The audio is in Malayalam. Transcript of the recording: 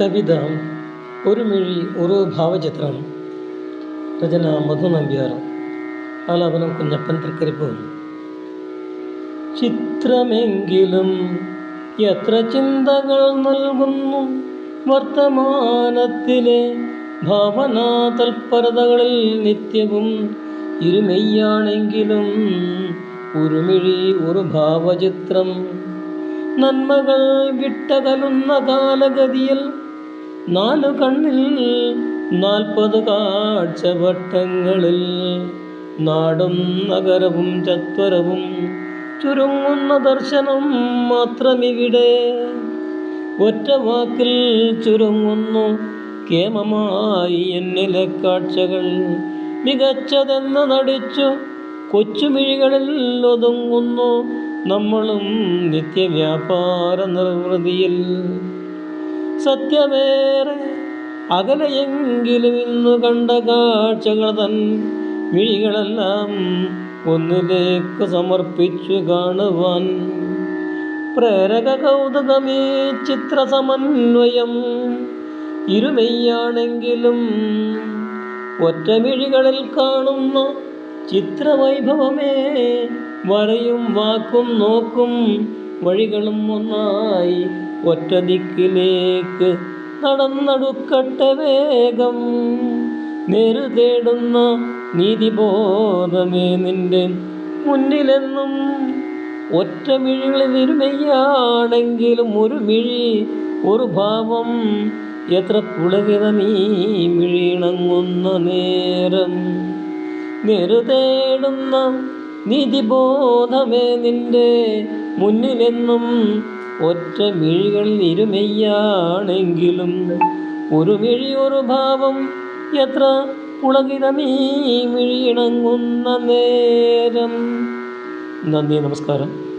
കവിത ഒരു മിഴി ഒരു ഭാവചിത്രം. രചന മധു നമ്പ്യാർ. ആലാപനം കുഞ്ഞപ്പൻ തൃക്കരിപ്പ്. ചിത്രമെങ്കിലും എത്ര ചിന്തകൾ നൽകുന്നു. വർത്തമാനത്തിലെ ഭാവനാ തൽപരതകളിൽ നിത്യവും ഇരുമെയ്യാണെങ്കിലും ഒരു മിഴി ഒരു ഭാവചിത്രം. നന്മകൾ വിട്ടകലുന്ന കാലഗതിയിൽ നാലു കണ്ണിൽ നാൽപ്പത് കാഴ്ചവട്ടങ്ങളിൽ. നാടും നഗരവും ചത്വരവും ചുരുങ്ങുന്ന ദർശനം മാത്രമിവിടെ. ഒറ്റ വാക്കിൽ ചുരുങ്ങുന്നു കേമമായി എന്നിലെ കാഴ്ചകൾ. മികച്ചതെന്ന് നടിച്ചു കൊച്ചുമിഴികളിൽ ഒതുങ്ങുന്നു നമ്മളും നിത്യവ്യാപാര നിർവൃതിയിൽ. സത്യമേറെ അകലെയെങ്കിലും ഇന്നു കണ്ട കാഴ്ചകൾ തൻ വിഴികളെല്ലാം ഒന്നിലേക്ക് സമർപ്പിച്ചു കാണുവാൻ. പ്രേരക കൗതുകമേ ചിത്ര സമന്വയം ഇരുമെയ്യാണെങ്കിലും ഒറ്റമിഴികളിൽ കാണുന്ന ചിത്രവൈഭവമേ വരയും വാക്കും നോക്കും വഴികളും ഒന്നായി ഒറ്റ ദിക്കിലേക്ക് നടന്നടുക്കട്ടെ വേഗം. നേരു തേടുന്ന നീതിബോധമേ നിന്റെ മുന്നിലെന്നും. ഒറ്റ മിഴികളിൽ ഇരുമയാണെങ്കിലും ഒരു മിഴി ഒരു ഭാവം. എത്ര പുളകിതമീ മിഴിണങ്ങുന്ന നേരം. നെരുതേടുന്ന നീതിബോധമേ നിന്റെ മുന്നിലെന്നും. ഒറ്റ മിഴികളിൽ ഇരുമെയ്യാണെങ്കിലും ഒരു മിഴി ഒരു ഭാവം എത്ര പുളകിതമീ മിഴിയിണങ്ങുന്ന നേരം. നന്ദി നമസ്കാരം.